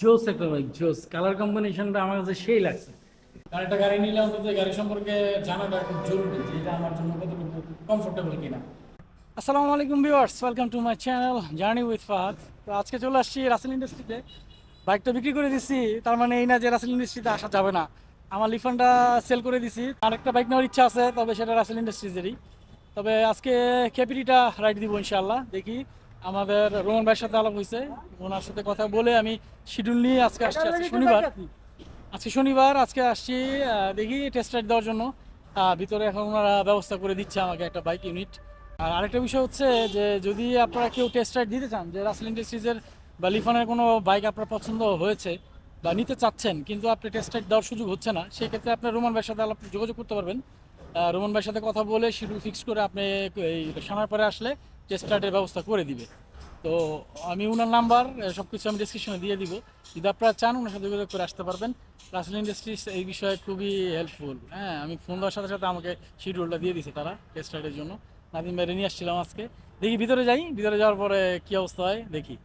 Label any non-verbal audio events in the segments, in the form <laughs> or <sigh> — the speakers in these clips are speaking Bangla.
জোস একটা বাইক জোস। কালার কম্বিনেশনটা আমার কাছে সেই লাগছে। কারণ একটা গাড়ি নিলে অন্তত গাড়ি সম্পর্কে জানাটা খুব জরুরি যে এটা আমার জন্য কতটুকু কমফোর্টেবল কিনা। আসসালামু আলাইকুম viewers welcome to my channel journey with Fahad তো আজকে চলে আসছি রাসেল ইন্ডাস্ট্রিতে বাইকটা বিক্রি করে দিচ্ছি তার মানে এই না যে রাসেল ইন্ডাস্ট্রিতে আসা যাবে না। আমার লিফানটা সেল করে দিছি আরেকটা বাইক নেওয়ার ইচ্ছা আছে তবে সেটা রাসেল ইন্ডাস্ট্রিজেরই তবে আজকে কেপিটিটা রাইড দিব ইনশাআল্লাহ দেখি আমাদের রোহন ভাইয়ের সাথে আলাপ হয়েছে। ওনার সাথে কথা বলে আমি শিডিউল নিয়ে আজকে আসছি আজকে শনিবার। আজকে শনিবার আজকে আসছি দেখি টেস্ট রাইড দেওয়ার জন্য। ভিতরে এখন ওনারা ব্যবস্থা করে দিচ্ছে আমাকে একটা বাইক ইউনিট আর আরেকটা বিষয় হচ্ছে যে যদি আপনারা কেউ টেস্ট রাইড দিতে চান যে রাসেল ইন্ডাস্ট্রিজের বা লিফানের কোনো বাইক আপনার পছন্দ হয়েছে বা নিতে চাচ্ছেন কিন্তু আপনি টেস্ট রাইড দেওয়ার সুযোগ হচ্ছে না সেই ক্ষেত্রে আপনি রোমান ভাইয়ের সাথে আলাপ যোগাযোগ করতে পারবেন। রোমান ভাইয়ের সাথে কথা বলে শিডিউল ফিক্স করে আপনি এই সামার পরে আসলে টেস্ট রাইডের ব্যবস্থা করে দিবে। তো আমি ওনার নাম্বার সব কিছু আমি ডিসক্রিপশনে দিয়ে দিব। যদি আপনারা চান ওনার সাথে যোগাযোগ করে আসতে পারবেন। রাসেল ইন্ডাস্ট্রিজ এই বিষয়ে খুবই হেল্পফুল হ্যাঁ আমি ফোন দেওয়ার সাথে সাথে আমাকে শিডিউলটা দিয়ে দিছে তারা টেস্ট রাইডের জন্য। নাদিম বাইরে নিয়ে আসছিলাম আজকে। দেখি ভিতরে যাই, ভিতরে যাওয়ার পরে কী অবস্থা হয়, দেখি।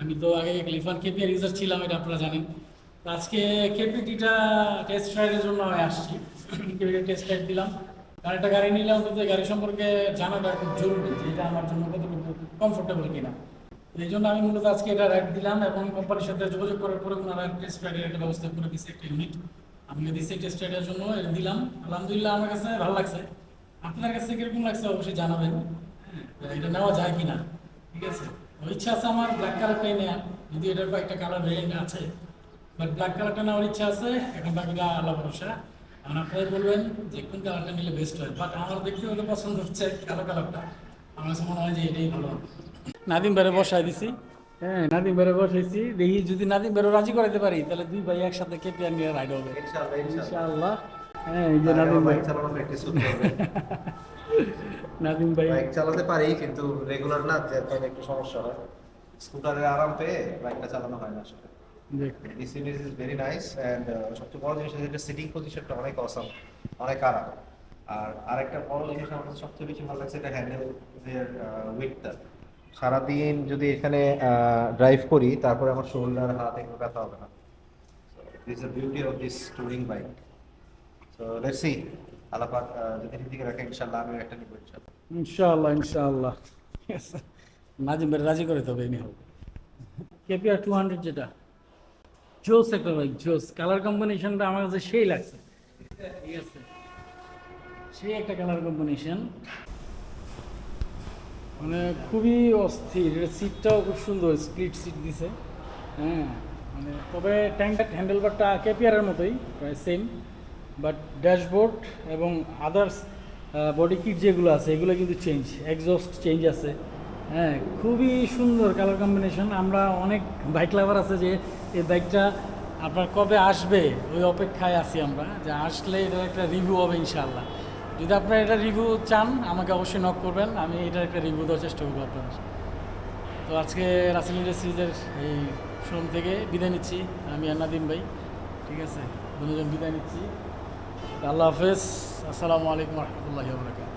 আমি তো আগে লিফান কেপিআর ইউজার ছিলাম, এটা আপনারা জানেন। আজকে কেপিটিটা টেস্ট রাইডের জন্য আমি আসছি। কেপিটি টেস্ট রাইড দিলাম। কারণ একটা গাড়ি নিলে অন্তত গাড়ি সম্পর্কে জানাটা খুব জরুরি যে এটা আমার জন্য কতটুকু কমফোর্টেবল কিনা। এই জন্য আমি মূলত আজকে এটা রাইড দিলাম এবং কোম্পানির সাথে যোগাযোগ করার পরে ওনারা টেস্ট রাইডের একটা ব্যবস্থা করে দিচ্ছে একটা ইউনিট আমাকে দিচ্ছে টেস্ট রাইডের জন্য দিলাম। আলহামদুলিল্লাহ আমার কাছে ভালো লাগছে। আপনার কাছে কীরকম লাগছে অবশ্যই জানাবেন। এটা নেওয়া যায় কিনা? ঠিক আছে? ইচ্ছা আছে আমার ব্ল্যাক কালারটাই নেওয়া যদি এটার কয়েকটা কালার ভেরিয়েন্ট আছে। বাট ব্ল্যাক কালারটা নেওয়ার ইচ্ছা আছে, এখন বাকিটা আল্লাহ ভরসা। এখন আপনারাই বলবেন যে কোন কালারটা নিলে বেস্ট হয় বাট আমার দেখতে হলে পছন্দ হচ্ছে কালো কালারটা আমার কাছে মনে হয় যে এটাই ভালো নাদিম বেড়ে বসাই দিছি। হ্যাঁ নাদিম বেড়ে বসাইছি। দেখি যদি নাদিম বেড়ে রাজি করাতে পারি তাহলে দুই ভাই একসাথে কেপিআর নিয়ে রাইড হবে। ইনশাআল্লাহ, হ্যাঁ এই যে নাদিম ভাই। বাইক চালানো প্র্যাকটিস করতে হবে। <laughs> নাদিম ভাই। বাইক চালাতে পারি কিন্তু রেগুলার না যার একটু সমস্যা হয়। স্কুটারের আরাম পেয়ে বাইকটা চালানো হয় না আসলে। এই series is very nice and সবচেয়ে বড় জিনিস হচ্ছে সিটিং পজিশনটা অনেক অসাম অনেক আরাম। আর আরেকটা বড় জিনিস আমার কাছে সবচেয়ে বেশি ভালো লাগছে এটা হ্যান্ডেল উইথটা সারাদিন যদি এখানে ড্রাইভ করি তারপরে আমার শোল্ডার হাত এগুলো ব্যথা হবে না। This the beauty of this touring bike so let's see আলাপাক যদি ঠিক রাখে ইনশাআল্লাহ আমি একটা নিব ইনশাআল্লাহ। ইনশাআল্লাহ ইনশাআল্লাহ। নাজিম ভাই রাজি করে তবে এনে হোক কেপিআর টু হান্ড্রেড যেটা। জোস একটা বাইক জোস। কালার কম্বিনেশনটা আমার কাছে সেই লাগছে। ঠিক আছে? সেই একটা কালার কম্বিনেশন মানে খুবই অস্থির। সিটটাও খুব সুন্দর স্প্লিট সিট দিছে। হ্যাঁ মানে তবে ট্যাঙ্ক হ্যান্ডেলবারটা কেপিআরের মতোই, প্রায় সেম বাট ড্যাশবোর্ড এবং আদার্স বডি কিট যেগুলো আছে, এগুলো কিন্তু চেঞ্জ এক্সস্ট চেঞ্জ আছে। হ্যাঁ খুবই সুন্দর কালার কম্বিনেশন আমরা অনেক বাইক লাভার আছে যে এই বাইকটা আপনার কবে আসবে? ওই অপেক্ষায় আছি আমরা যে আসলে এটার একটা রিভিউ হবে ইনশাআল্লাহ। যদি আপনারা এটা রিভিউ চান, আমাকে অবশ্যই নক করবেন। আমি এটার একটা রিভিউ দেওয়ার চেষ্টা করব আপনাদের। তো আজকে রাসেল ইন্ডাস্ট্রিজের এই শোরুম থেকে বিদায় নিচ্ছি। আমি আর নাদিম ভাই, ঠিক আছে? দুজন বিদায় নিচ্ছি। আল্লাহ হাফেজ। আসসালামু আলাইকুম রহমতুল্লাহ বরকাত